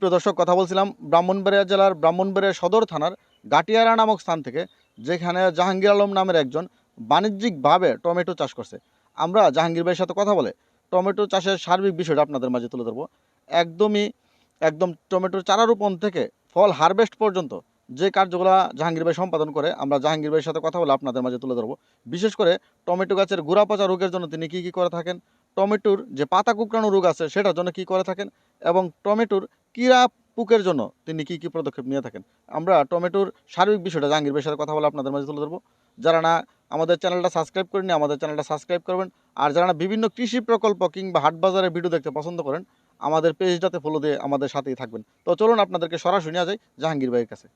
সুপ্রিয় দর্শক, কথা বলছিলাম ব্রাহ্মণবাড়িয়া জেলার ব্রাহ্মণবাড়িয়া সদর থানার গাটিয়ারা নামক স্থান থেকে, যেখানে জাহাঙ্গীর আলম নামের একজন বাণিজ্যিকভাবে টমেটো চাষ করছে। আমরা জাহাঙ্গীর ভাইয়ের সাথে কথা বলে টমেটো চাষের সার্বিক বিষয়টা আপনাদের মাঝে তুলে ধরবো। একদমই, একদম টমেটোর চারা রোপণ থেকে ফল হারভেস্ট পর্যন্ত যে কার্যগুলো জাহাঙ্গীর ভাই সম্পাদন করে, আমরা জাহাঙ্গীর ভাইয়ের সাথে কথা বলে আপনাদের মাঝে তুলে ধরবো। বিশেষ করে টমেটো গাছের গোড়া পচা রোগের জন্য তিনি কী কী করে থাকেন টমেটোর যে পাতা কুকড়ানো রোগ আছে, সেটার জন্য কী করে থাকেন? এবং টমেটোর কীরা পুকের জন্য তিনি কী কী পদক্ষেপ নিয়ে থাকেন? আমরা টমেটোর সার্বিক বিষয়টা জাহাঙ্গীর সাথে কথা বলে আপনাদের মাঝে তুলে ধরবো। যারা না আমাদের চ্যানেলটা সাবস্ক্রাইব করেনি আমাদের চ্যানেলটা সাবস্ক্রাইব করবেন। আর যারা না বিভিন্ন কৃষি প্রকল্প কিংবা হাট বাজারের ভিডিও দেখতে পছন্দ করেন, আমাদের পেজটাতে ফলো দিয়ে আমাদের সাথেই থাকবেন। তো চলুন আপনাদেরকে সরাসরি নিয়ে যাই জাহাঙ্গীর ভাইয়ের কাছে।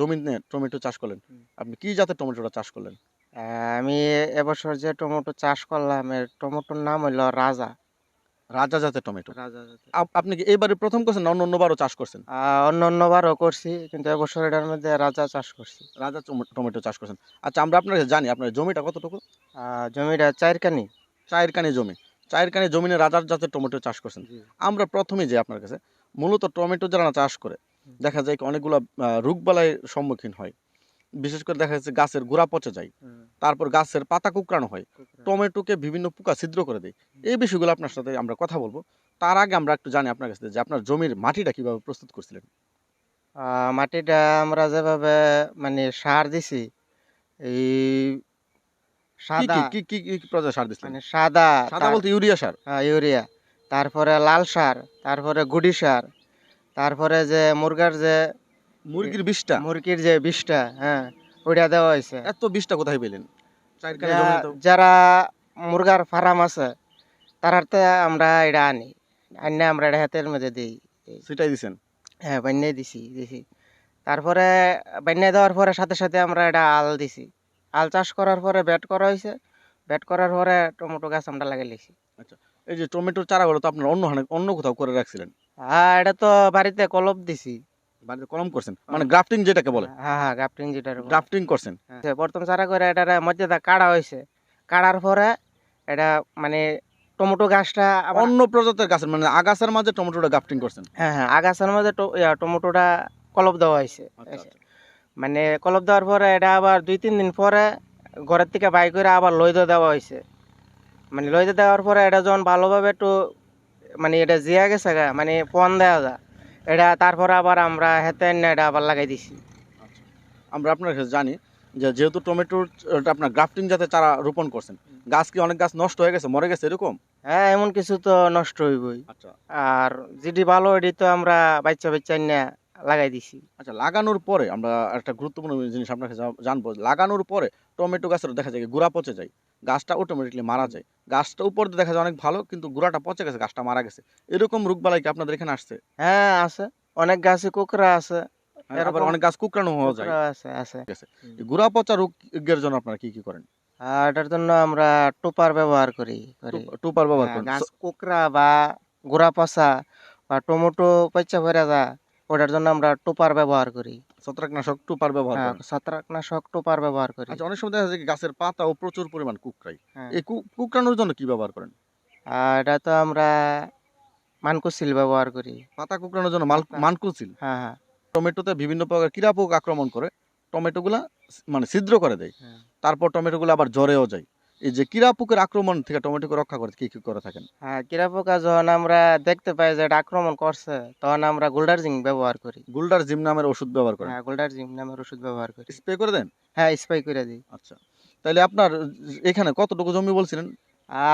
জমি নিয়ে টমেটো চাষ করলেন। আপনি কি জাতের টমেটোটা চাষ করলেন? আমি এবছর যে টমেটো চাষ করলাম এর টমেটোর নাম হইল রাজা। রাজা জাতের টমেটো। রাজা আপ- আপনি কি এইবারে প্রথম করছেন না অন্য অন্যবারও চাষ করছেন? অন্য অন্যবারও করছি কিন্তু এবছর এটার মধ্যে রাজা চাষ করছি। রাজা টমে- টমেটো চাষ করছেন। আচ্ছা আমরা আপনার কাছে জানি আপনার জমিটা কতটুকু? আহ, জমিটা চারকানি চায়ের কানি জমি। চায়ের কানি জমিনে রাজার জাতের টমেটো চাষ করছেন। আমরা প্রথমেই যে আপনার কাছে। মূলত টমেটো যারা চাষ করে। দেখা যায় অনেকগুলো রোগবালাইয়ের সম্মুখীন হয়। বিশেষ করে দেখা যাচ্ছে গাছের গোড়া পচে যায় তারপর গাছের পাতা কুকরানো হয় টমেটোকে বিভিন্ন পোকা ছিদ্র করে দেয়। এই বিষয়গুলো আপনার সাথে আমরা কথা বলব। তার আগে আমরা একটু জানি আপনার কাছে যে আপনার জমির মাটিটা কীভাবে প্রস্তুত করছিলেন? আহ, মাটিটা আমরা যেভাবে মানে সার দিছি এই সাদা কি কি কি পর্যায়ে সার দিচ্ছিলেন মানে সাদা সাদা বলতে ইউরিয়া সার? হ্যাঁ, ইউরিয়া। তারপরে লাল সার তারপরে গুডি সার তারপরে যে মুরগার যে মুরগির বিষটা? মুরগির যে বিষটা হ্যাঁ ওইটা দেওয়া হয়েছে। এত বিষটা কোথায় পেলেন? যারা মুরগার ফার্ম আছে তারাতে আমরা এটা আনি। আনি আমরা এটা হাতের মধ্যে দিই। সেটাই দিছেন? হ্যাঁ বান্যাই দিছি দিছি। তারপরে বান্যাই দেওয়ার পরে সাথে সাথে আমরা এটা আল দিছি। আল চাষ করার পরে ব্যাট করা হয়েছে। ব্যাট করার পরে টমেটো গাছ আমরা লাগিয়ে লিছি এই যে টমেটোর চারাগুলো তো আপনার অন্য অন্য কোথাও করে রাখছিলেন। হ্যাঁ এটা তো বাড়িতে কলপ দিছি। বাড়িতে কলম করছেন? মানে গ্রাফটিং যেটাকে বলে। হ্যাঁ হ্যাঁ গ্রাফটিং বলে। গ্রাফটিং করছেন। হ্যাঁ, প্রথম চারা করে এটার মধ্যে কাটা হয়েছে। কাটার পরে এটা মানে টমেটো গাছটা অন্য প্রজাতির গাছের মানে আগাছার মাঝে টমেটোটা গ্রাফটিং করছেন? হ্যাঁ হ্যাঁ আগাছার ইয়া, টমেটোটা কলপ দেওয়া হয়েছে। আচ্ছা, মানে কলপ দেওয়ার পরে এটা আবার দুই তিন দিন পরে ঘরের থেকে বাই করে আবার লইদে দেওয়া হয়েছে। মানে লইদে দেওয়ার পরে এটা যখন ভালোভাবে একটু মানে এটা জিয়া গেছে গা মানে পন দেওয়া যা। এটা তারপরে আবার আমরা হেতে এটা আবার লাগাই দিছি। আচ্ছা। আমরা আপনার কাছে জানি যে যেহেতু টমেটোর আপনার গ্রাফটিং যাতে চারা রোপণ করছেন গাছ কি অনেক গাছ নষ্ট হয়ে গেছে মরে গেছে এরকম? হ্যাঁ এমন কিছু তো নষ্ট হইবই। আচ্ছা। আর যেটি ভালো এটি তো আমরা বাচ্চা বাচ্চা নিয়ে লাগাই দিছি। আচ্ছা লাগানোর পরে আমরা একটা গুরুত্বপূর্ণ জিনিস আপনার কাছে জানব। লাগানোর পরে টমেটো গাছের দেখা যায় গুড়া পচে যায় গাছটা অটোমেটিকলি মারা যায়। গাছটা উপর দিয়ে দেখা যায় অনেক ভালো কিন্তু গুড়াটা পচে গেছে গাছটা মারা গেছে। এরকম রোগবালাই কি আপনাদের এখানে আসছে? হ্যাঁ আছে। অনেক গাছে কুকরা আছে। আবার অনেক গাছ কুকরানো হওয়া যায়। আছে আছে। গুড়া পচা রোগের জন্য আপনারা কি কি করেন? এটার জন্য আমরা টোপার ব্যবহার করি টোপার ব্যবহার হ্যাঁ, করেন। গাছ কুকরা বা গোড়া পচা বা টমেটো পচা ভরে যা ওটার জন্য আমরা টোপার ব্যবহার করি। ছত্রাকনাশক টোপার ব্যবহার হ্যাঁ করেন ছত্রাকনাশক টোপার ব্যবহার করি। আচ্ছা অনেক সময় দেখা যায় কি গাছের পাতাও প্রচুর পরিমাণ কুকরাই হ্যাঁ। এই কু- কুকরানোর জন্য কি ব্যবহার করেন? আর এটা তো আমরা মানকুশিল ব্যবহার করি। পাতা কুকরানোর জন্য মাল মানকুচিল হ্যাঁ হ্যাঁ। টমেটোতে বিভিন্ন প্রকার কীরা পোক আক্রমণ করে টমেটোগুলা স- মানে ছিদ্র করে দেয়। হ্যাঁ। তারপর টমেটোগুলো আবার জ্বরেও যায়। এই যে কীরা পোকের আক্রমণ থেকে টমেটোকে রক্ষা করতে কি কি করে থাকেন? হ্যাঁ কিরা পোকা যখন আমরা দেখতে পাই যে এটা আক্রমণ করছে তখন আমরা গোল্ডার জিঙ্ক ব্যবহার করি। গুলডার জিম নামের ওষুধ ব্যবহার করেন? হ্যাঁ গোল্ডার জিঙ্ক নামের ওষুধ ব্যবহার করি। স্প্রে করে দেন? হ্যাঁ স্প্রে করে দিই। আচ্ছা। তাহলে আপনার এখানে কতটুকু জমি বলছিলেন?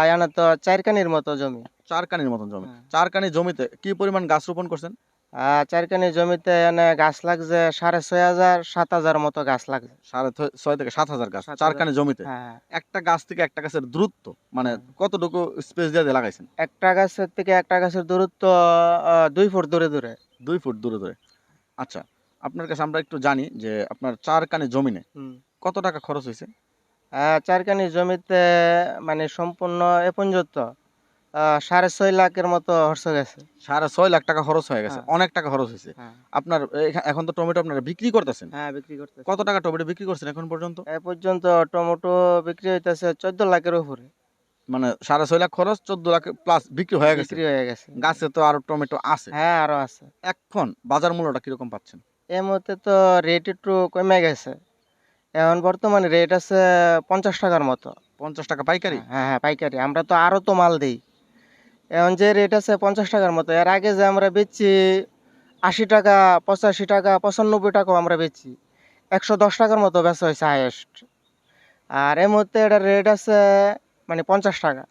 এখানে তো চারকানির মতো জমি। চার কানির মতন জমি। হ্যাঁ। চার কানি জমিতে কি পরিমাণ গাছ রোপণ করছেন? আর চারকানি জমিতে এনে গাছ লাগছে সাড়ে ছয় হাজার সাত হাজার মতো গাছ লাগছে। সাড়ে ছয় থেকে সাত হাজার গাছ সাত চার হাজার। কানি জমিতে? হ্যাঁ। একটা গাছ থেকে একটা গাছের দূরত্ব মানে হ্যাঁ। কতটুকু স্পেস দিয়ে লাগাইছেন? একটা গাছের থেকে একটা গাছের দূরত্ব দুই ফুট দূরে দূরে। দুই ফুট দূরে দূরে। আচ্ছা আপনার কাছে আমরা একটু জানি যে আপনার চার কানি জমিনে। কত টাকা খরচ হয়েছে? আহ, চারকানি জমিতে মানে সম্পূর্ণ এ পর্যন্ত সাড়ে ছয় লাখের মতো খরচ হয়ে গেছে। সাড়ে ছয় লাখ টাকা খরচ হয়ে গেছে। হ্যাঁ। অনেক টাকা খরচ হয়েছে। হ্যাঁ। আপনার এখন তো টমেটো আপনারা বিক্রি করতেছেন। হ্যাঁ বিক্রি করতে কত টাকা টমেটো বিক্রি করছেন এখন পর্যন্ত? এ পর্যন্ত টমেটো বিক্রি হইতেছে চোদ্দ লাখের উপরে। মানে সাড়ে ছয় লাখ খরচ চোদ্দ লাখ প্লাস বিক্রি হয়ে গেছে। বিক্রি হয়ে গেছে। গাছে তো আরও টমেটো আছে। হ্যাঁ আরও আছে। এখন বাজার মূল্যটা কীরকম পাচ্ছেন? এই মুহূর্তে তো রেট একটু কমে গেছে। এখন বর্তমানে রেট আছে পঞ্চাশ টাকার মতো। পঞ্চাশ টাকা পাইকারি? হ্যাঁ হ্যাঁ পাইকারি। আমরা তো আরও তো মাল দিই। এখন যে রেট আছে পঞ্চাশ টাকার মতো এর আগে যে আমরা বেচছি আশি টাকা পঁচাশি টাকা পঁচানব্বই টাকাও আমরা বেচছি। একশো দশ টাকার মতো বেচা হয়েছে হাইয়েস্ট আর এই মুহূর্তে এটার রেট আছে মানে পঞ্চাশ টাকা।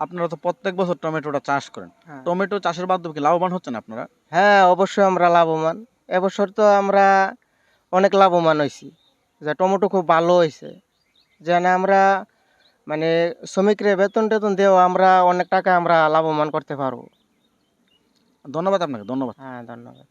আপনারা তো প্রত্যেক বছর টমেটোটা চাষ করেন। হ্যাঁ। টমেটো চাষের মাধ্যমে কি লাভবান হচ্ছেন আপনারা? হ্যাঁ অবশ্যই আমরা লাভবান। এবছর তো আমরা অনেক লাভবান হয়েছি। যে টমেটো খুব ভালো হয়েছে। যেন আমরা মানে শ্রমিকরা বেতন টেতন দেওয়া আমরা অনেক টাকা আমরা লাভবান করতে পারব। ধন্যবাদ আপনাকে ধন্যবাদ। হ্যাঁ ধন্যবাদ।